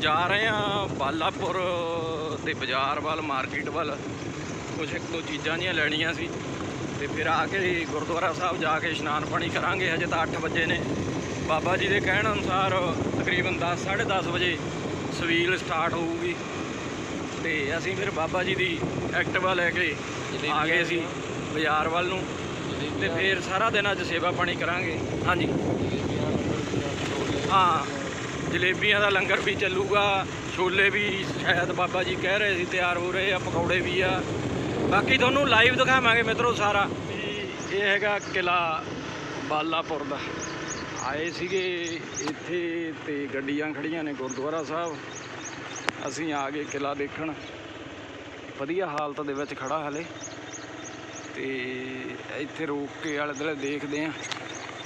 ਜਾ ਰਹੇ ਆ ਬਾਲਾਪੁਰ ਤੇ ਬਾਜ਼ਾਰ ਵੱਲ ਮਾਰਕੀਟ ਵੱਲ। ਕੁਝ ਇੱਕ ਦੋ ਚੀਜ਼ਾਂ ਜੀਆਂ ਲੈਣੀਆਂ ਸੀ। ਤੇ ਫਿਰ ਆ ਕੇ ਗੁਰਦੁਆਰਾ ਸਾਹਿਬ ਜਾ ਕੇ ਇਸ਼ਨਾਨ ਪਾਣੀ ਕਰਾਂਗੇ। ਹਜੇ ਤਾਂ 8 ਵਜੇ ਨੇ। ਬਾਬਾ ਜੀ ਦੇ ਕਹਿਣ ਅਨੁਸਾਰ ਤਕਰੀਬਨ 10 10:30 ਵਜੇ ਸਵੀਲ ਸਟਾਰਟ ਹੋਊਗੀ। ਤੇ ਅਸੀਂ ਫਿਰ ਬਾਬਾ ਜੀ ਦੀ ਐਕਟਿਵਾ ਲੈ ਕੇ ਆ ਗਏ ਸੀ ਬਾਜ਼ਾਰ ਵੱਲ ਨੂੰ। ਤੇ ਫਿਰ ਸਾਰਾ ਦਿਨ ਅੱਜ ਸੇਵਾ ਪਾਣੀ ਕਰਾਂਗੇ। ਹਾਂਜੀ। ਹਾਂ। ਜਲੇਬੀਆਂ ਦਾ ਲੰਗਰ ਵੀ ਚੱਲੂਗਾ, ਛੋਲੇ ਵੀ ਸ਼ਾਇਦ ਬਾਬਾ ਜੀ ਕਹਿ ਰਹੇ ਸੀ ਤਿਆਰ ਹੋ ਰਹੇ ਆ, ਪਕੌੜੇ ਵੀ ਆ। ਬਾਕੀ ਤੁਹਾਨੂੰ ਲਾਈਵ ਦਿਖਾਵਾਂਗੇ ਮਿੱਤਰੋ ਸਾਰਾ। ਵੀ ਇਹ ਹੈਗਾ ਕਿਲਾ ਬਾਲਾਪੁਰ ਦਾ। ਆਏ ਸੀਗੇ ਇੱਥੇ ਤੇ ਗੱਡੀਆਂ ਖੜੀਆਂ ਨੇ ਗੁਰਦੁਆਰਾ ਸਾਹਿਬ। ਅਸੀਂ ਆ ਗਏ ਕਿਲਾ ਦੇਖਣ। ਵਧੀਆ ਹਾਲਤ ਦੇ ਵਿੱਚ ਖੜਾ ਹਲੇ। ਤੇ ਇੱਥੇ ਰੋਕ ਕੇ ਆਲੇ ਦੁਆਲੇ ਦੇਖਦੇ ਆ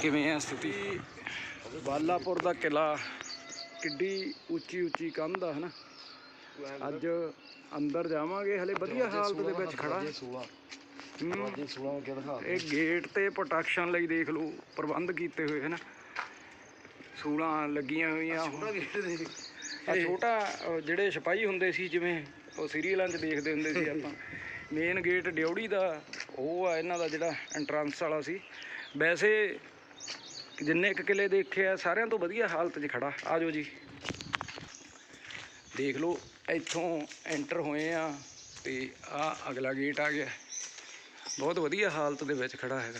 ਕਿਵੇਂ ਆ ਸਥਿਤੀ। ਬਾਲਾਪੁਰ ਦਾ ਕਿਲਾ ਕਿੱਡੀ ਉੱਚੀ ਉੱਚੀ ਕੰਧ ਆ ਹਨਾ? ਅੱਜ ਅੰਦਰ ਜਾਵਾਂਗੇ ਹਲੇ ਵਧੀਆ ਹਾਲਤ ਦੇ ਵਿੱਚ ਖੜਾ। ਇਹ ਗੇਟ ਤੇ ਪ੍ਰੋਟੈਕਸ਼ਨ ਲਈ ਦੇਖ ਲਓ ਪ੍ਰਬੰਧ ਕੀਤੇ ਹੋਏ ਹਨ? ਸੂਲਾਂ ਲੱਗੀਆਂ ਹੋਈਆਂ ਆ ਛੋਟਾ ਜਿਹੜੇ ਸਿਪਾਹੀ ਹੁੰਦੇ ਸੀ ਜਿਵੇਂ ਉਹ ਸੀਰੀਅਲਾਂ 'ਚ ਦੇਖਦੇ ਹੁੰਦੇ ਸੀ ਆਪਾਂ। ਮੇਨ ਗੇਟ ਡਿਉੜੀ ਦਾ ਉਹ ਆ ਇਹਨਾਂ ਦਾ ਜਿਹੜਾ ਐਂਟਰੈਂਸ ਵਾਲਾ ਸੀ। ਵੈਸੇ ਜਿੰਨੇ ਇੱਕ ਕਿਲੇ ਦੇਖੇ ਆ, ਸਾਰਿਆਂ ਤੋਂ ਵਧੀਆ ਹਾਲਤ 'ਚ ਖੜਾ। ਆਜੋ ਜੀ। ਦੇਖ ਲਓ, ਇੱਥੋਂ ਐਂਟਰ ਹੋਏ ਆ ਤੇ ਆ ਅਗਲਾ ਗੇਟ ਆ ਗਿਆ। ਬਹੁਤ ਵਧੀਆ ਹਾਲਤ ਦੇ ਵਿੱਚ ਖੜਾ ਹੈਗਾ।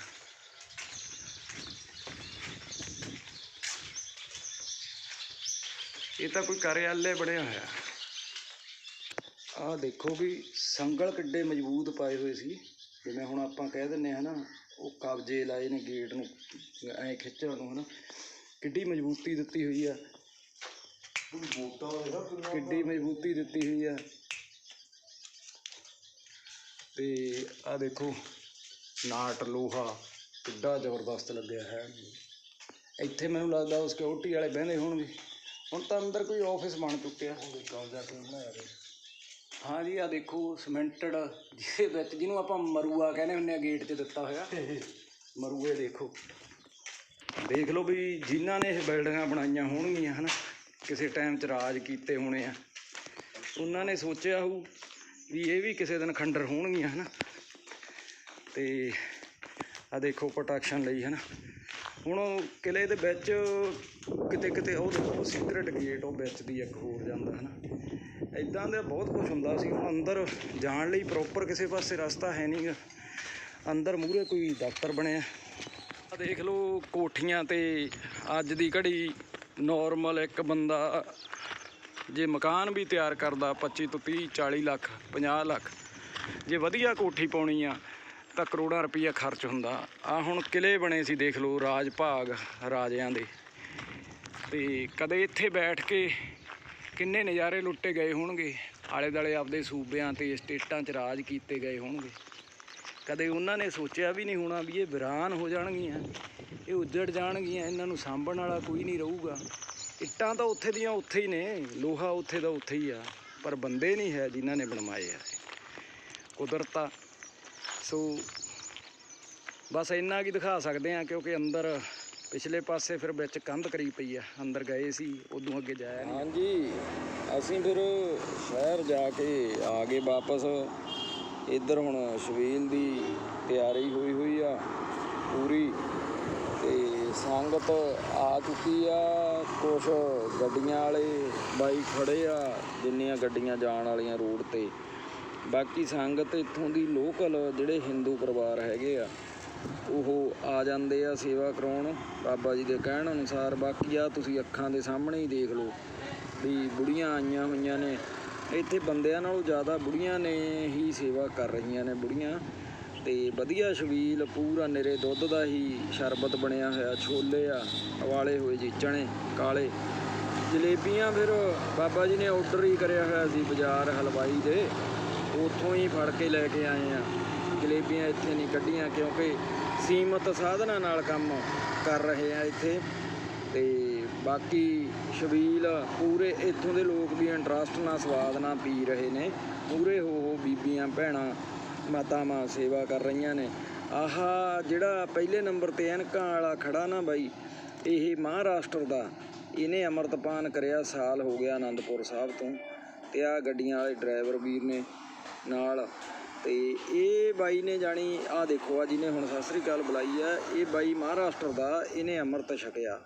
ਇਹ ਤਾਂ ਕੋਈ ਕਾਰਿਆਲੇ ਬਣਿਆ ਹੋਇਆ। ਆਹ ਦੇਖੋ ਵੀ ਸੰਗਲ ਕਿੱਡੇ ਮਜ਼ਬੂਤ ਪਾਏ ਹੋਏ ਸੀ। ਜਿਵੇਂ ਹੁਣ ਆਪਾਂ ਕਹਿ ਦਿੰਨੇ ਆ ਹਨਾ ਉਹ ਕਬਜੇ ਲਾਏ ਨੇ ਗੇਟ ਨੂੰ। ਐਂ ਖਿੱਚਣ ਨੂੰ ਹਨਾ। ਕਿੱਡੀ ਮਜ਼ਬੂਤੀ ਦਿੱਤੀ ਹੋਈ ਆ। ਕਿੱਡੀ ਮਜ਼ਬੂਤੀ ਦਿੱਤੀ ਹੋਈ ਆ। ਤੇ ਆ ਦੇਖੋ ਨਾਟ ਲੋਹਾ ਕਿੱਡਾ ਜ਼ਬਰਦਸਤ ਲੱਗਿਆ ਹੈ। ਇੱਥੇ ਮੈਨੂੰ ਲੱਗਦਾ ਉਹ ਸਿਕਿਉਰਿਟੀ ਵਾਲੇ ਬਹਿੰਦੇ ਹੋਣਗੇ। ਹੁਣ ਤਾਂ ਅੰਦਰ ਕੋਈ ਆਫਿਸ ਬਣ ਚੁੱਕਿਆ। ਹਾਂ ਜੀ ਆ ਦੇਖੋ ਸਿਮੈਂਟਡ ਜਿਹਦੇ ਵਿੱਚ, ਜਿਹਨੂੰ ਆਪਾਂ ਮਰੂਆ ਕਹਿੰਦੇ ਹੁੰਦੇ ਆ ਗੇਟ 'ਚ ਦਿੱਤਾ ਹੋਇਆ। ਮਰੂਏ ਦੇਖੋ। ਦੇਖ ਲਓ ਵੀ ਜਿਨ੍ਹਾਂ ਨੇ ਇਹ ਬਿਲਡਿੰਗਾਂ ਬਣਾਈਆਂ ਹੋਣਗੀਆਂ, ਹਨਾ, ਕਿਸੇ ਟਾਈਮ 'ਚ ਰਾਜ ਕੀਤੇ ਹੋਣੇ ਆ। ਉਹਨਾਂ ਨੇ ਸੋਚਿਆ ਹੋਊ ਵੀ ਇਹ ਵੀ ਕਿਸੇ ਦਿਨ ਖੰਡਰ ਹੋਣਗੀਆਂ, ਹਨਾ। ਤੇ ਆ ਦੇਖੋ ਪ੍ਰੋਟੈਕਸ਼ਨ ਲਈ, ਹਨਾ। ਹੁਣ ਉਹ ਕਿਲੇ ਦੇ ਵਿੱਚ ਕਿਤੇ ਕਿਤੇ ਉਹ ਦੇਖੋ ਸੀਕ੍ਰੇਟ ਗੇਟ ਉਹ ਵਿੱਚ ਦੀ ਇੱਕ ਹੋਰ ਜਾਂਦਾ ਹੈ ਨਾ। ਇਦਾਂ ਦਾ ਬਹੁਤ ਕੁਝ ਹੁੰਦਾ ਸੀ। ਹੁਣ ਅੰਦਰ ਜਾਣ ਲਈ ਪ੍ਰੋਪਰ ਕਿਸੇ ਪਾਸੇ ਰਸਤਾ ਹੈ ਨਹੀਂ ਅੰਦਰ ਮੂਹਰੇ ਕੋਈ ਦਫ਼ਤਰ ਬਣਿਆ। ਆ ਦੇਖ ਲਓ ਕੋਠੀਆਂ ਤੇ ਅੱਜ ਦੀ ਘੜੀ ਨਾਰਮਲ ਇੱਕ ਬੰਦਾ ਜੇ ਮਕਾਨ ਵੀ ਤਿਆਰ ਕਰਦਾ 25 ਤੋਂ 30 40 ਲੱਖ 50 ਲੱਖ। ਜੇ ਵਧੀਆ ਕੋਠੀ ਪਾਉਣੀ ਆ ਤਾਂ ਕਰੋੜਾਂ ਰੁਪਈਆ ਖਰਚ ਹੁੰਦਾ। ਆ ਹੁਣ ਕਿਲੇ ਬਣੇ ਸੀ, ਦੇਖ ਲਓ, ਰਾਜ ਭਾਗ ਰਾਜਿਆਂ ਦੇ। ਤੇ ਕਦੇ ਇੱਥੇ ਬੈਠ ਕੇ ਕਿੰਨੇ ਨਜ਼ਾਰੇ ਲੁੱਟੇ ਗਏ ਹੋਣਗੇ। ਆਲੇ ਦਾਲੇ ਆਪਦੇ ਸੂਬਿਆਂ ਤੇ, ਸਟੇਟਾਂ 'ਚ ਰਾਜ ਕੀਤੇ ਗਏ ਹੋਣਗੇ। ਕਦੇ ਉਹਨਾਂ ਨੇ ਸੋਚਿਆ ਵੀ ਨਹੀਂ ਹੋਣਾ ਵੀ ਇਹ ਵੀਰਾਨ ਹੋ ਜਾਣਗੀਆਂ, ਇਹ ਉੱਜੜ ਜਾਣਗੀਆਂ, ਇਹਨਾਂ ਨੂੰ ਸਾਂਭਣ ਵਾਲਾ ਕੋਈ ਨਹੀਂ ਰਹੂਗਾ। ਇੱਟਾਂ ਤਾਂ ਉੱਥੇ ਦੀਆਂ ਉੱਥੇ ਹੀ ਨੇ, ਲੋਹਾ ਉੱਥੇ ਦਾ ਉੱਥੇ ਹੀ ਆ, ਪਰ ਬੰਦੇ ਨਹੀਂ ਹੈ ਜਿਨ੍ਹਾਂ ਨੇ ਬਣਵਾਏ ਆ ਕੁਦਰਤ ਆ ਸੋ ਬਸ ਇੰਨਾ ਕੀ ਦਿਖਾ ਸਕਦੇ ਆ ਕਿਉਂਕਿ ਅੰਦਰ ਪਿਛਲੇ ਪਾਸੇ ਫਿਰ ਵਿੱਚ ਕੰਧ ਕਰੀ ਪਈ ਆ, ਅੰਦਰ ਗਏ ਸੀ, ਉਦੋਂ ਅੱਗੇ ਜਾਇਆ ਨਹੀਂ। ਹਾਂਜੀ, ਅਸੀਂ ਫਿਰ ਸ਼ਹਿਰ ਜਾ ਕੇ ਆ ਗਏ ਵਾਪਸ। ਇੱਧਰ ਹੁਣ ਸ਼ਬੀਲ ਦੀ ਤਿਆਰੀ ਹੋਈ ਹੋਈ ਆ, ਪੂਰੀ। ਤੇ ਸੰਗਤ ਆ ਚੁੱਕੀ ਆ, ਕੁਛ ਗੱਡੀਆਂ ਵਾਲੇ ਬਾਈਕ ਖੜੇ ਆ, ਜਿੰਨੀਆਂ ਗੱਡੀਆਂ ਜਾਣ ਵਾਲੀਆਂ ਰੋਡ ਤੇ। ਬਾਕੀ ਸੰਗਤ ਇੱਥੋਂ ਦੀ ਲੋਕਲ ਜਿਹੜੇ ਹਿੰਦੂ ਪਰਿਵਾਰ ਹੈਗੇ ਆ, ਉਹ ਆ ਜਾਂਦੇ ਆ ਸੇਵਾ ਕਰਾਉਣ। ਬਾਬਾ ਜੀ ਦੇ ਕਹਿਣ ਅਨੁਸਾਰ ਬਾਕੀ ਆ ਤੁਸੀਂ ਅੱਖਾਂ ਦੇ ਸਾਹਮਣੇ ਹੀ ਦੇਖ ਲਓ ਵੀ ਬੁੜੀਆਂ ਆਈਆਂ ਹੋਈਆਂ ਨੇ। ਇੱਥੇ ਬੰਦਿਆਂ ਨਾਲੋਂ ਜ਼ਿਆਦਾ ਬੁੜੀਆਂ ਨੇ ਹੀ ਸੇਵਾ ਕਰ ਰਹੀਆਂ ਨੇ ਬੁੜੀਆਂ। ਤੇ ਵਧੀਆ ਛਬੀਲ ਪੂਰਾ ਨਿਰੇ ਦੁੱਧ ਦਾ ਹੀ ਸ਼ਰਬਤ ਬਣਿਆ ਹੋਇਆ, ਛੋਲੇ ਆ ਉਬਾਲੇ ਹੋਏ ਜੀ ਚਣੇ ਕਾਲੇ। ਜਲੇਬੀਆਂ ਫਿਰ ਬਾਬਾ ਜੀ ਨੇ ਆਰਡਰ ਹੀ ਕਰਿਆ ਹੋਇਆ ਸੀ ਬਾਜ਼ਾਰ ਹਲਵਾਈ ਦੇ। ਉੱਥੋਂ ਹੀ ਫੜ ਕੇ ਲੈ ਕੇ ਆਏ ਆ। ਜਲੇਬੀਆਂ ਇੱਥੇ ਨਹੀਂ ਕੱਢੀਆਂ ਕਿਉਂਕਿ ਸੀਮਤ ਸਾਧਨਾਂ ਨਾਲ ਕੰਮ ਕਰ ਰਹੇ ਆ ਇੱਥੇ। ਤੇ ਬਾਕੀ ਸ਼ਬੀਲ ਪੂਰੇ ਇੱਥੋਂ ਦੇ ਲੋਕ ਵੀ ਇੰਟਰਸਟ ਨਾਲ ਸਵਾਦ ਨਾਲ ਪੀ ਰਹੇ ਨੇ। ਪੂਰੇ ਹੋ ਹੋ ਬੀਬੀਆਂ, ਭੈਣਾਂ, ਮਾਤਾਵਾਂ ਸੇਵਾ ਕਰ ਰਹੀਆਂ ਨੇ। ਆਹਾ, ਜਿਹੜਾ ਪਹਿਲੇ ਨੰਬਰ ਤੇ ਐਨਕਾਂ ਵਾਲਾ ਖੜਾ ਨਾ ਬਾਈ, ਇਹ ਮਹਾਰਾਸ਼ਟਰ ਦਾ। ਇਹਨੇ ਅੰਮ੍ਰਿਤਪਾਨ ਕਰਿਆ ਸਾਲ ਹੋ ਗਿਆ ਆਨੰਦਪੁਰ ਸਾਹਿਬ ਤੋਂ। ਤੇ ਆ ਗੱਡੀਆਂ ਵਾਲੇ ਡਰਾਈਵਰ ਵੀਰ ਨੇ ਨਾਲ। ਤੇ ਇਹ ਬਾਈ ਨੇ ਜਾਣੀ ਆ ਦੇਖੋ ਆ ਜਿਹਨੇ ਹੁਣ ਸਤਿ ਸ੍ਰੀ ਅਕਾਲ ਬੁਲਾਈ ਆ ਇਹ ਬਾਈ ਮਹਾਰਾਸ਼ਟਰ ਦਾ ਇਹਨੇ ਅੰਮ੍ਰਿਤ ਛਕਿਆ।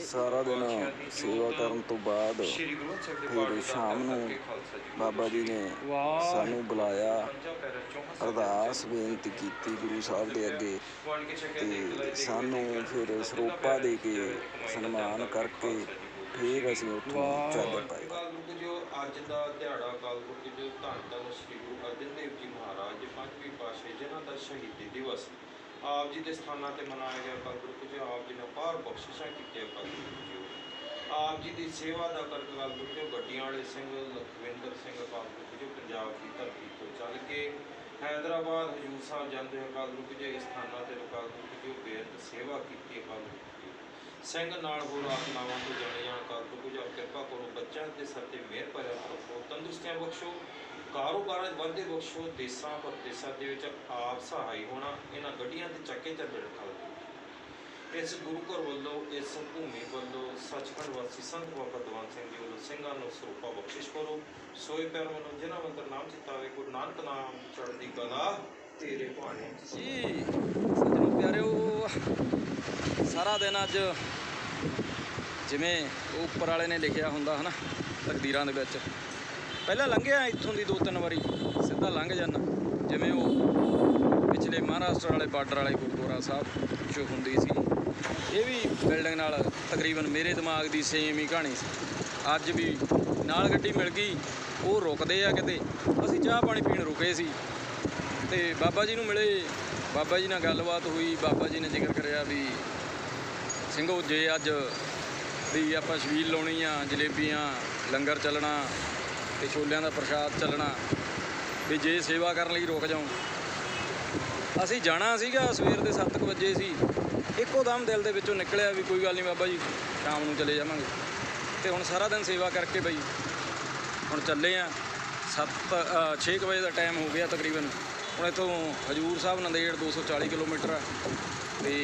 ਸਾਰਾ ਦਿਨ ਸੇਵਾ ਕਰਨ ਤੋਂ ਬਾਅਦ ਫਿਰ ਸ਼ਾਮ ਨੂੰ ਬਾਬਾ ਜੀ ਨੇ ਸਾਨੂੰ ਬੁਲਾਇਆ। ਅਰਦਾਸ ਬੇਨਤੀ ਕੀਤੀ ਗੁਰੂ ਸਾਹਿਬ ਦੇ ਅੱਗੇ। ਤੇ ਸਾਨੂੰ ਫਿਰ ਸਰੋਪਾ ਦੇ ਕੇ ਸਨਮਾਨ ਕਰਕੇ ਫਿਰ ਅਸੀਂ ਉੱਥੋਂ ਚੱਲ ਪਏ ਕਾਲ ਪੁਰਖ ਜੋ ਅੱਜ ਦਾ ਦਿਹਾੜਾ ਕਾਲ ਪੁਰਖ ਜੋ ਧੰਨ ਧੰਨ ਸ੍ਰੀ ਗੁਰੂ ਅਰਜਨ ਦੇਵ ਜੀ ਮਹਾਰਾਜ ਜੀ ਪੰਜਵੀਂ ਪਾਤਸ਼ਾਹੀ ਜਿਨ੍ਹਾਂ ਦਾ ਸ਼ਹੀਦੀ ਦਿਵਸ। ਆਪ ਜੀ ਦੇ ਸਥਾਨਾਂ ਤੇ ਮਨਾਇਆ ਗਿਆ ਕਾਲ ਪੁਰਖ ਜੋ ਆਪ ਜੀ ਨੇ ਪਾਰ ਬਖਸ਼ਿਸ਼ਾਂ ਕੀਤੀਆਂ ਕਾਲ ਪੁਰਖ ਜੀ। ਆਪ ਜੀ ਦੀ ਸੇਵਾ ਦਾ ਕਰ ਕਾਲ ਪੁਰਖ ਜੋ ਗੱਡੀਆਂ ਵਾਲੇ ਸਿੰਘ ਲਖਵਿੰਦਰ ਸਿੰਘ ਕਾਲ ਜੋ ਪੰਜਾਬ ਦੀ ਧਰਤੀ ਤੋਂ ਚੱਲ ਕੇ ਹੈਦਰਾਬਾਦ ਹਜੂਰ ਸਾਹਿਬ ਜਾਂਦੇ ਹੋਏ ਕਾਲ ਪੁਰਖ ਜੋ ਇਸ ਸਥਾਨਾਂ ਤੇ ਕਾਲ ਪੁਰਖ ਜੋ ਬੇਅੰਤ ਸੇਵਾ ਕੀਤੀ ਕਾਲ ਸਿੰਘ ਨਾਲ ਹੋਰ ਆਤਮਾਵਾਂ ਤੋਂ ਜਾਣੇ ਜਾਣ ਕਰ ਦੋ ਕੁਝ ਕਿਰਪਾ ਕਰੋ। ਬੱਚਿਆਂ ਦੇ ਸਿਰ ਤੇ ਮਿਹਰ ਭਰਿਆ ਰੱਖੋ। ਤੰਦਰੁਸਤੀਆਂ ਬਖਸ਼ੋ। ਕਾਰੋਬਾਰਾਂ 'ਚ ਬਖਸ਼ੋ। ਦੇਸਾਂ ਪਰਦੇਸਾਂ ਦੇ ਵਿੱਚ ਆਪ ਸਹਾਈ ਹੋਣਾ। ਇਹਨਾਂ ਗੱਡੀਆਂ ਦੇ ਚੱਕੇ ਤੇ ਬਿਠਾ ਦਿਓ ਇਸ ਗੁਰੂ ਘਰ ਵੱਲੋਂ, ਇਸ ਭੂਮੀ ਵੱਲੋਂ ਸੱਚਖੰਡ ਵਾਸੀ ਸੰਤ ਬਾਬਾ ਦਵਾਨ ਸਿੰਘ ਜੀ ਵੱਲੋਂ ਸਿੰਘਾਂ ਨੂੰ ਸਰੂਪਾ ਬਖਸ਼ਿਸ਼ ਕਰੋ। ਸੋਏ ਪੈਰ ਮਨੋ ਜਿਨ੍ਹਾਂ ਮੰਤਰ ਨਾਮ ਚਿਤਾਵੇ ਗੁਰੂ ਨਾਨਕ ਨਾਮ ਚੜ੍ਹਦੀ ਕਲਾ ਤੇਰੇ ਭਾਣੇ। ਜੀ ਸੱਜਣੋ ਪਿਆਰਿਓ ਸਾਰਾ ਦਿਨ ਅੱਜ ਜਿਵੇਂ ਉੱਪਰ ਵਾਲੇ ਨੇ ਲਿਖਿਆ ਹੁੰਦਾ ਹਨਾ, ਤਕਦੀਰਾਂ ਦੇ ਵਿੱਚ। ਪਹਿਲਾਂ ਲੰਘਿਆ ਇੱਥੋਂ ਦੀ ਦੋ ਤਿੰਨ ਵਾਰੀ, ਸਿੱਧਾ ਲੰਘ ਜਾਂਦਾ। ਜਿਵੇਂ ਉਹ ਪਿਛਲੇ ਮਹਾਰਾਸ਼ਟਰ ਵਾਲੇ ਬਾਰਡਰ ਵਾਲੇ ਗੁਰਦੁਆਰਾ ਸਾਹਿਬ ਚ ਹੁੰਦੀ ਸੀ। ਇਹ ਵੀ ਬਿਲਡਿੰਗ ਨਾਲ ਤਕਰੀਬਨ ਮੇਰੇ ਦਿਮਾਗ ਦੀ ਸੇਮ ਹੀ ਕਹਾਣੀ ਸੀ। ਅੱਜ ਵੀ ਨਾਲ ਗੱਡੀ ਮਿਲ ਗਈ, ਉਹ ਰੁਕਦੇ ਆ ਕਿਤੇ। ਅਸੀਂ ਚਾਹ ਪਾਣੀ ਪੀਣ ਰੁਕੇ ਸੀ। ਤੇ ਬਾਬਾ ਜੀ ਨੂੰ ਮਿਲੇ। ਬਾਬਾ ਜੀ ਨਾਲ ਗੱਲਬਾਤ ਹੋਈ, ਬਾਬਾ ਜੀ ਨੇ ਜ਼ਿਕਰ ਕਰਿਆ ਵੀ ਸਿੰਘੋ ਜੇ ਅੱਜ ਵੀ ਆਪਾਂ ਛਬੀਲ ਲਾਉਣੀ ਆ, ਜਲੇਬੀਆਂ, ਲੰਗਰ ਚੱਲਣਾ ਤੇ ਛੋਲਿਆਂ ਦਾ ਪ੍ਰਸ਼ਾਦ ਚੱਲਣਾ। ਵੀ ਜੇ ਸੇਵਾ ਕਰਨ ਲਈ ਰੁਕ ਜਾਉ। ਅਸੀਂ ਜਾਣਾ ਸੀਗਾ ਸਵੇਰ ਦੇ 7:00 ਵਜੇ ਸੀ। ਇੱਕੋ ਦਮ ਦਿਲ ਦੇ ਵਿੱਚੋਂ ਨਿਕਲਿਆ ਵੀ ਕੋਈ ਗੱਲ ਨਹੀਂ ਬਾਬਾ ਜੀ, ਸ਼ਾਮ ਨੂੰ ਚਲੇ ਜਾਵਾਂਗੇ। ਤੇ ਹੁਣ ਸਾਰਾ ਦਿਨ ਸੇਵਾ ਕਰਕੇ ਬਈ, ਹੁਣ ਚੱਲੇ ਆ। 7 6 ਵਜੇ ਦਾ ਟਾਈਮ ਹੋ ਗਿਆ ਤਕਰੀਬਨ। ਹੁਣ ਇੱਥੋਂ ਹਜੂਰ ਸਾਹਿਬ ਨੰਦੇੜ 240 ਕਿਲੋਮੀਟਰ ਆ। ਤੇ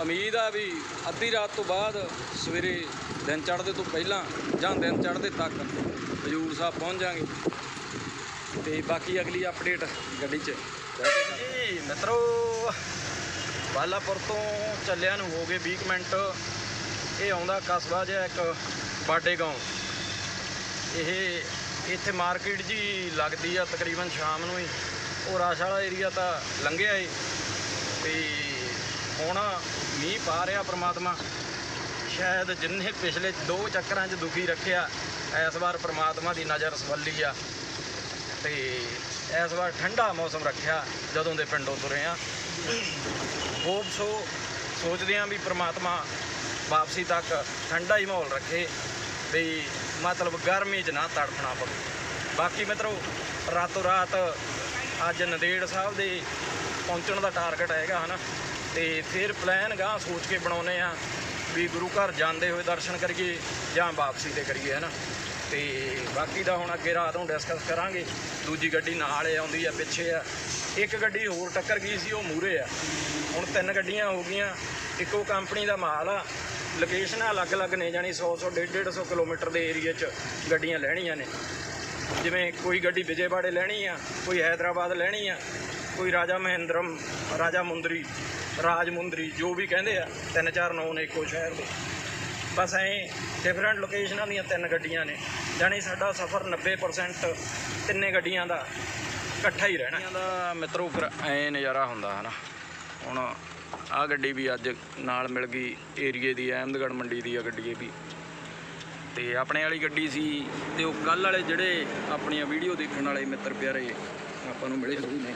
ਉਮੀਦ ਆ ਵੀ ਅੱਧੀ ਰਾਤ ਤੋਂ ਬਾਅਦ ਸਵੇਰੇ ਦਿਨ ਚੜ੍ਹਦੇ ਤੋਂ ਪਹਿਲਾਂ ਜਾਂ ਦਿਨ ਚੜ੍ਹਦੇ ਤੱਕ ਹਜੂਰ ਸਾਹਿਬ ਪਹੁੰਚ ਜਾਾਂਗੇ। ਤੇ ਬਾਕੀ ਅਗਲੀ ਅਪਡੇਟ ਗੱਡੀ 'ਚ। ਜੀ ਮਿੱਤਰੋ, ਬਾਲਾਪੁਰ ਤੋਂ ਚੱਲਿਆ ਨੂੰ ਹੋ ਗਏ 20 ਕੁ ਮਿੰਟ। ਇਹ ਆਉਂਦਾ ਕਸਬਾ ਜਿਹਾ ਇੱਕ ਬਾਡੇ ਗਾਉਂ। ਇਹ ਇੱਥੇ ਮਾਰਕੀਟ ਜੀ ਲੱਗਦੀ ਆ ਤਕਰੀਬਨ ਸ਼ਾਮ ਨੂੰ ਹੀ। ਉਹ ਰਸ਼ ਵਾਲਾ ਏਰੀਆ ਤਾਂ ਲੰਘਿਆ ਏ। ਤੇ ਹੁਣ ਮੀਂਹ ਪਾ ਰਿਹਾ ਪ੍ਰਮਾਤਮਾ। ਸ਼ਾਇਦ ਜਿੰਨੇ ਪਿਛਲੇ ਦੋ ਚੱਕਰਾਂ 'ਚ ਦੁਖੀ ਰੱਖਿਆ, ਇਸ ਵਾਰ ਪ੍ਰਮਾਤਮਾ ਦੀ ਨਜ਼ਰ ਸਵੱਲੀ ਆ। ਤੇ ਇਸ ਵਾਰ ਠੰਡਾ ਮੌਸਮ ਰੱਖਿਆ, ਜਦੋਂ ਦੇ ਪਿੰਡੋਂ ਤੁਰੇ ਆ। ਹੋਪ ਸੋ ਸੋਚਦੇ ਆ ਵੀ ਪ੍ਰਮਾਤਮਾ ਵਾਪਸੀ ਤੱਕ ਠੰਡਾ ਹੀ ਮਾਹੌਲ ਰੱਖੇ, ਵੀ ਮਤਲਬ ਗਰਮੀ 'ਚ ਨਾ ਤੜਫਣਾ ਪਵੇ। ਬਾਕੀ ਮਿੱਤਰੋ, ਰਾਤੋਂ ਰਾਤ ਅੱਜ ਨੰਦੇੜ ਸਾਹਿਬ ਦੇ ਪਹੁੰਚਣ ਦਾ ਟਾਰਗੇਟ ਹੈਗਾ, ਹਨਾ? ਤੇ ਫਿਰ ਪਲਾਨ ਗਾਂ ਸੋਚ ਕੇ ਬਣਾਉਨੇ ਆ ਵੀ ਗੁਰੂ ਘਰ ਜਾਂਦੇ ਹੋਏ ਦਰਸ਼ਨ ਕਰੀਏ ਜਾਂ ਵਾਪਸੀ ਤੇ ਕਰੀਏ, ਹਨਾ? ਤੇ ਬਾਕੀ ਦਾ ਹੁਣ ਅੱਗੇ ਰਾਤ ਨੂੰ ਡਿਸਕਸ ਕਰਾਂਗੇ। ਦੂਜੀ ਗੱਡੀ ਨਾਲ ਆਉਂਦੀ ਆ, ਪਿੱਛੇ ਆ। ਇੱਕ ਗੱਡੀ ਹੋਰ ਟੱਕਰ ਗਈ ਸੀ, ਉਹ ਮੂਰੇ ਆ। ਹੁਣ ਤਿੰਨ ਗੱਡੀਆਂ ਹੋ ਗਈਆਂ। ਇੱਕੋ ਕੰਪਨੀ ਦਾ ਮਾਲ ਆ। ਲੋਕੇਸ਼ਨਾਂ ਅਲੱਗ-ਅਲੱਗ ਨੇ ਜਾਨੀ 100 100 150 150 ਕਿਲੋਮੀਟਰ ਦੇ ਏਰੀਆ 'ਚ ਗੱਡੀਆਂ ਲੈਣੀਆਂ ਨੇ। ਜਿਵੇਂ ਕੋਈ ਗੱਡੀ ਵਿਜੇਵਾੜੇ ਲੈਣੀ ਆ, ਕੋਈ ਹੈਦਰਾਬਾਦ ਲੈਣੀ ਆ, ਕੋਈ ਰਾਜਾ ਮਹਿੰਦਰਮ, ਰਾਜਾ ਮੁੰਦਰੀ। ਰਾਜਮੁੰਦਰੀ, ਜੋ ਵੀ ਕਹਿੰਦੇ ਆ, ਤਿੰਨ ਚਾਰ ਨੌ ਨੇ ਇੱਕੋ ਸ਼ਹਿਰ ਦੇ। ਬਸ ਐਂ ਡਿਫਰੈਂਟ ਲੋਕੇਸ਼ਨਾਂ ਦੀਆਂ ਤਿੰਨ ਗੱਡੀਆਂ ਨੇ। ਜਾਣੀ ਸਾਡਾ ਸਫ਼ਰ 90% ਤਿੰਨੇ ਗੱਡੀਆਂ ਦਾ ਇਕੱਠਾ ਹੀ ਰਹਿਣਾ। ਦਾ ਮਿੱਤਰੋ ਫਿਰ ਐ ਨਜ਼ਾਰਾ ਹੁੰਦਾ, ਹਨਾ। ਹੁਣ ਆ ਗੱਡੀ ਵੀ ਅੱਜ ਨਾਲ ਮਿਲ ਗਈ ਏਰੀਏ ਦੀ, ਅਹਿਮਦਗੜ੍ਹ ਮੰਡੀ ਦੀ ਆ ਗੱਡੀ ਇਹ ਵੀ। ਤੇ ਆਪਣੇ ਵਾਲੀ ਗੱਡੀ ਸੀ ਤੇ ਉਹ ਕੱਲ ਵਾਲੇ ਜਿਹੜੇ ਆਪਣੀਆਂ ਵੀਡੀਓ ਦੇਖਣ ਵਾਲੇ ਮਿੱਤਰ ਪਿਆਰੇ ਆਪਾਂ ਨੂੰ ਮਿਲੇ ਹੋਏ ਨੇ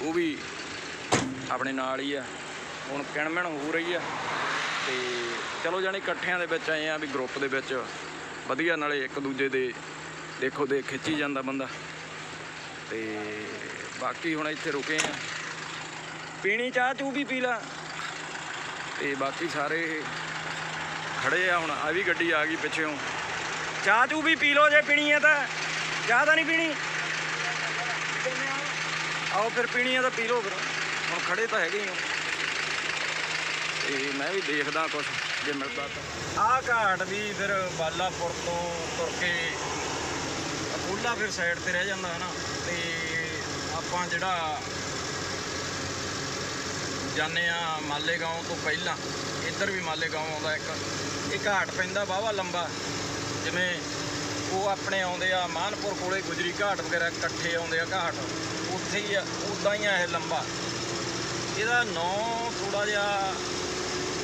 ਉਹ ਵੀ ਆਪਣੇ ਨਾਲ ਹੀ ਆ। ਹੁਣ ਕਿਣਮਣ ਹੋ ਰਹੀ ਆ। ਤੇ ਚਲੋ ਜਾਣੀ ਇਕੱਠਿਆਂ ਦੇ ਵਿੱਚ ਆਏ ਆ ਵੀ ਗਰੁੱਪ ਦੇ ਵਿੱਚ। ਵਧੀਆ ਨਾਲੇ ਇੱਕ ਦੂਜੇ ਦੇ ਦੇਖੋ ਦੇ ਖਿੱਚੀ ਜਾਂਦਾ ਬੰਦਾ। ਤੇ ਬਾਕੀ ਹੁਣ ਇੱਥੇ ਰੁਕੇ ਆ। ਪੀਣੀ ਚਾਹ ਚੂ ਵੀ ਪੀ ਲਾ। ਤੇ ਬਾਕੀ ਸਾਰੇ ਖੜੇ ਆ ਹੁਣ, ਆ ਵੀ ਗੱਡੀ ਆ ਗਈ ਪਿੱਛੇੋਂ। ਚਾਹ ਚੂ ਵੀ ਪੀ ਲਓ, ਜੇ ਪੀਣੀ ਹੈ ਤਾਂ। ਚਾਹ ਤਾਂ ਨਹੀਂ ਪੀਣੀ? ਆਓ ਫਿਰ ਪੀਣੀ ਹੈ ਤਾਂ ਪੀ ਲਓ ਫਿਰ। ਖੜੇ ਤਾਂ ਹੈਗੇ ਹੀ ਤੇ ਮੈਂ ਵੀ ਦੇਖਦਾ ਕੁਛ ਜੇ ਮਿਲਦਾ ਤਾਂ। ਆਹ ਘਾਟ ਵੀ ਫਿਰ ਬਾਲਾਪੁਰ ਤੋਂ ਤੁਰ ਕੇ ਅਕੂਲਾ ਫਿਰ ਸਾਈਡ ਤੇ ਰਹਿ ਜਾਂਦਾ ਹੈ ਨਾ ਤੇ ਆਪਾਂ ਜਿਹੜਾ ਜਾਂਦੇ ਆ ਮਾਲੇਗਾਉਂ ਤੋਂ ਪਹਿਲਾਂ, ਇੱਧਰ ਵੀ ਮਾਲੇਗਾਉਂ ਆਉਂਦਾ ਇੱਕ। ਇਹ ਘਾਟ ਪੈਂਦਾ ਵਾਹਵਾ ਲੰਬਾ। ਜਿਵੇਂ ਉਹ ਆਪਣੇ ਆਉਂਦੇ ਆ ਮਾਨਪੁਰ ਕੋਲੇ ਗੁਜਰੀ ਘਾਟ ਵਗੈਰਾ ਇਕੱਠੇ ਆਉਂਦੇ ਆ ਘਾਟ। ਉੱਥੇ ਹੀ ਆ, ਉਦਾਂ ਹੀ ਆ ਇਹ ਲੰਬਾ। ਇਹਦਾ ਨਾਂ ਥੋੜਾ ਜਿਹਾ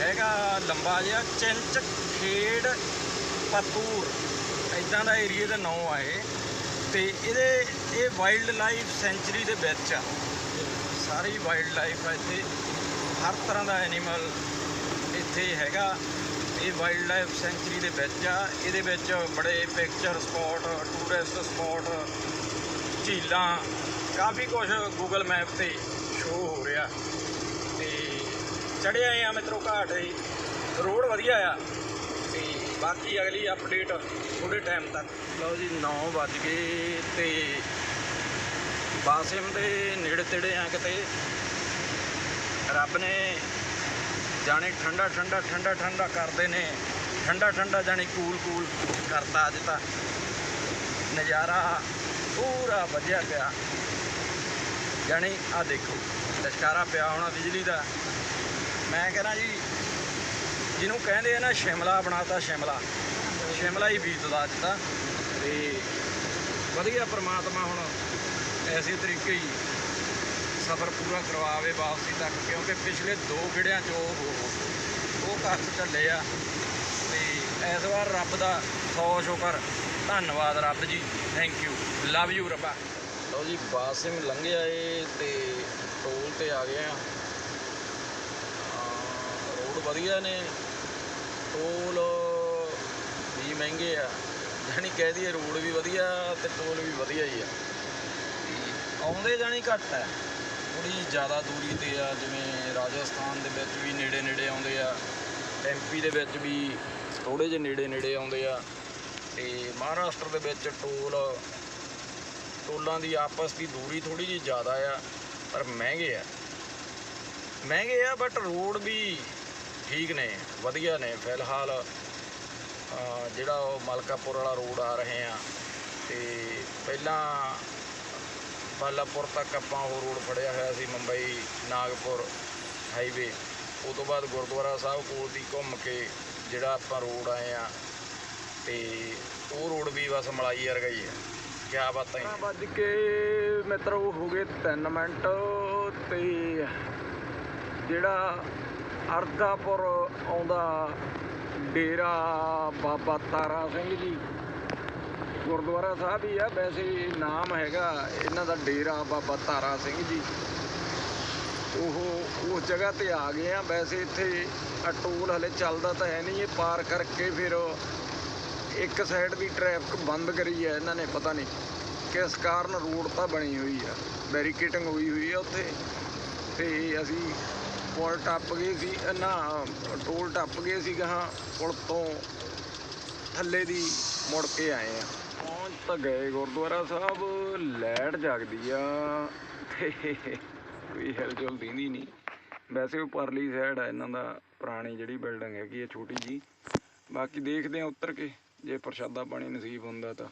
ਹੈਗਾ ਲੰਬਾ ਜਿਹਾ ਚਿੰਚ ਖੇੜ ਪਤੂਰ। ਇਦਾਂ ਦਾ ਏਰੀਆ ਦਾ ਨਾਂ ਆ ਇਹ। ਤੇ ਇਹਦੇ, ਇਹ ਵਾਈਲਡ ਲਾਈਫ ਸੈਂਚੁਰੀ ਦੇ ਵਿੱਚ ਆ। ਸਾਰੀ ਵਾਈਲਡ ਲਾਈਫ ਆ ਇੱਥੇ। ਹਰ ਤਰ੍ਹਾਂ ਦਾ ਐਨੀਮਲ ਇੱਥੇ ਹੈਗਾ। ਇਹ ਵਾਈਲਡ ਲਾਈਫ ਸੈਂਚਰੀ ਦੇ ਵਿੱਚ ਆ। ਇਹਦੇ ਵਿੱਚ ਬੜੇ ਪਿਕਚਰ ਸਪੌਟ ਟੂਰਿਸਟ ਸਪੌਟ ਝੀਲਾਂ, ਕਾਫੀ ਕੁਝ ਗੂਗਲ ਮੈਪ ਤੇ ਸ਼ੋ ਹੋ ਰਿਹਾ ਤੇ ਚੜ੍ਹੇ ਆਏ ਆ ਮਿੱਤਰੋ ਘਾਟ ਜੀ। ਰੋਡ ਵਧੀਆ ਆ ਤੇ ਬਾਕੀ ਅਗਲੀ ਅਪਡੇਟ ਥੋੜੇ ਟਾਈਮ ਤੱਕ। ਲਓ ਜੀ 9 ਵੱਜ ਗਏ ਤੇ ਬਾਸਿਮ ਦੇ ਨੇੜੇ ਤੇੜੇ ਆ ਕਿਤੇ। ਰੱਬ ਨੇ ਜਾਣੇ ਠੰਡਾ ਠੰਡਾ ਠੰਡਾ ਠੰਡਾ ਕਰਦੇ ਨੇ। ਠੰਡਾ ਠੰਡਾ ਜਾਣੀ ਕੂਲ ਕੂਲ ਕਰਤਾ ਅੱਜ ਤਾਂ। ਨਜ਼ਾਰਾ ਪੂਰਾ ਵਧੀਆ ਪਿਆ। ਜਾਣੀ ਆ ਦੇਖੋ, ਲਸ਼ਕਾਰਾ ਪਿਆ ਹੋਣਾ ਬਿਜਲੀ ਦਾ। ਮੈਂ ਕਹਿੰਦਾ ਜੀ, ਜਿਹਨੂੰ ਕਹਿੰਦੇ ਆ ਨਾ ਸ਼ਿਮਲਾ ਬਣਾਤਾ ਸ਼ਿਮਲਾ ਸ਼ਿਮਲਾ ਹੀ ਬੀਤਦਾ ਅੱਜ ਤਾਂ। ਤੇ ਵਧੀਆ ਪ੍ਰਮਾਤਮਾ ਹੁਣ ਐਸੇ ਤਰੀਕੇ ਹੀ ਸਫ਼ਰ ਪੂਰਾ ਕਰਵਾਵੇ ਵਾਪਸੀ ਤੱਕ, ਕਿਉਂਕਿ ਪਿਛਲੇ ਦੋ ਗੇੜਿਆਂ 'ਚ ਉਹ ਉਹ ਕੱਖ ਝੱਲੇ ਆ। ਤੇ ਇਸ ਵਾਰ ਰੱਬ ਦਾ 100 ਸ਼ੁਕਰ। ਧੰਨਵਾਦ ਰੱਬ ਜੀ। ਥੈਂਕ ਯੂ ਲਵ ਯੂ ਰੱਬਾ। ਲਓ ਜੀ ਬਾਸਿਮ ਲੰਘਿਆ ਏ ਤੇ ਟੋਲ ਤੇ ਆ ਗਏ ਆ। ਰੋਡ ਵਧੀਆ ਨੇ। ਟੋਲ ਵੀ ਮਹਿੰਗੇ ਆ। ਜਾਣੀ ਕਹਿ ਦਈਏ ਰੋਡ ਵੀ ਵਧੀਆ ਤੇ ਟੋਲ ਵੀ ਵਧੀਆ ਹੀ ਆ। ਤੇ ਆਉਂਦੇ ਜਾਣੀ ਘੱਟ ਹੈ ਥੋੜੀ ਜ਼ਿਆਦਾ ਦੂਰੀ ਤੇ ਆ, ਜਿਵੇਂ ਰਾਜਸਥਾਨ ਦੇ ਵਿੱਚ ਵੀ ਨੇੜੇ ਨੇੜੇ ਆਉਂਦੇ ਆ। ਐਮਪੀ ਦੇ ਵਿੱਚ ਵੀ ਥੋੜੇ ਜਿਹੇ ਨੇੜੇ ਨੇੜੇ ਆਉਂਦੇ ਆ। ਤੇ ਮਹਾਰਾਸ਼ਟਰ ਦੇ ਵਿੱਚ ਟੋਲ ਟੋਲਾਂ ਦੀ ਆਪਸ ਦੀ ਦੂਰੀ ਥੋੜੀ ਜਿਹੀ ਜ਼ਿਆਦਾ ਆ, ਪਰ ਮਹਿੰਗੇ ਆ। ਮਹਿੰਗੇ ਆ ਬਟ ਰੋਡ ਵੀ ਠੀਕ ਨੇ, ਵਧੀਆ ਨੇ। ਫਿਲਹਾਲ ਜਿਹੜਾ ਉਹ ਮਲਕਾਪੁਰ ਵਾਲਾ ਰੋਡ ਆ ਰਹੇ ਆ, ਤੇ ਪਹਿਲਾਂ ਬਾਲਾਪੁਰ ਤੱਕ ਆਪਾਂ ਉਹ ਰੋਡ ਫੜਿਆ ਹੋਇਆ ਸੀ, ਮੁੰਬਈ ਨਾਗਪੁਰ ਹਾਈਵੇ ਉਹ ਤੋਂ ਬਾਅਦ ਗੁਰਦੁਆਰਾ ਸਾਹਿਬ ਕੋਲ ਦੀ ਘੁੰਮ ਕੇ ਜਿਹੜਾ ਆਪਾਂ ਰੋਡ ਆਏ ਆ, ਤੇ ਉਹ ਰੋਡ ਵੀ ਬਸ ਮਲਾਈ ਵਰਗਾ ਹੀ ਹੈ ਕਿਆ ਬਾਤਾਂ ਹੀ। ਵੱਜ ਕੇ ਮਿੱਤਰੋ ਹੋ ਗਏ 3 ਮਿੰਟ ਤੇ ਜਿਹੜਾ ਅਰਦਾਪੁਰ ਆਉਂਦਾ ਡੇਰਾ ਬਾਬਾ ਤਾਰਾ ਸਿੰਘ ਜੀ। ਗੁਰਦੁਆਰਾ ਸਾਹਿਬ ਹੀ ਆ, ਵੈਸੇ ਨਾਮ ਹੈਗਾ ਇਹਨਾਂ ਦਾ ਡੇਰਾ ਬਾਬਾ ਤਾਰਾ ਸਿੰਘ ਜੀ। ਉਹ ਉਸ ਜਗ੍ਹਾ ਤੇ ਆ ਗਏ ਆ, ਵੈਸੇ ਇੱਥੇ ਆਹ ਟੋਲ ਹਲੇ ਚੱਲਦਾ ਤਾਂ ਹੈ ਨਹੀਂ, ਇਹ ਪਾਰ ਕਰਕੇ ਫਿਰ ਇੱਕ ਸਾਈਡ ਦੀ ਟ੍ਰੈਫਿਕ ਬੰਦ ਕਰੀ ਹੈ ਇਹਨਾਂ ਨੇ ਪਤਾ ਨਹੀਂ ਕਿਸ ਕਾਰਨ ਰੋਡ ਤਾਂ ਬਣੀ ਹੋਈ ਆ ਬੈਰੀਕੇਟਿੰਗ ਹੋਈ ਹੋਈ ਆ ਉੱਥੇ। ਤੇ ਅਸੀਂ ਪੁਲ ਟੱਪ ਗਏ ਸੀ ਅ, ਨਾ ਟੋਲ ਟੱਪ ਗਏ ਸੀ ਗਾਂ ਪੁਲ ਤੋਂ ਥੱਲੇ ਦੀ ਮੁੜ ਕੇ ਆਏ ਆ। ਪਹੁੰਚ ਤਾਂ ਗਏ ਗੁਰਦੁਆਰਾ ਸਾਹਿਬ ਲੈਟ ਜਾਗਦੀ ਆ। ਤੇ ਕੋਈ ਹਿਲਜੁਲ ਦਿੰਦੀ ਨਹੀਂ। ਵੈਸੇ ਉਹ ਪਰਲੀ ਸਾਈਡ ਆ ਇਹਨਾਂ ਦਾ ਪੁਰਾਣੀ ਜਿਹੜੀ ਬਿਲਡਿੰਗ ਹੈਗੀ ਆ ਛੋਟੀ ਜੀ ਬਾਕੀ ਦੇਖਦੇ ਆ ਉੱਤਰ ਕੇ। ਜੇ ਪ੍ਰਸ਼ਾਦਾ ਪਾਣੀ ਨਸੀਬ ਹੁੰਦਾ ਤਾਂ।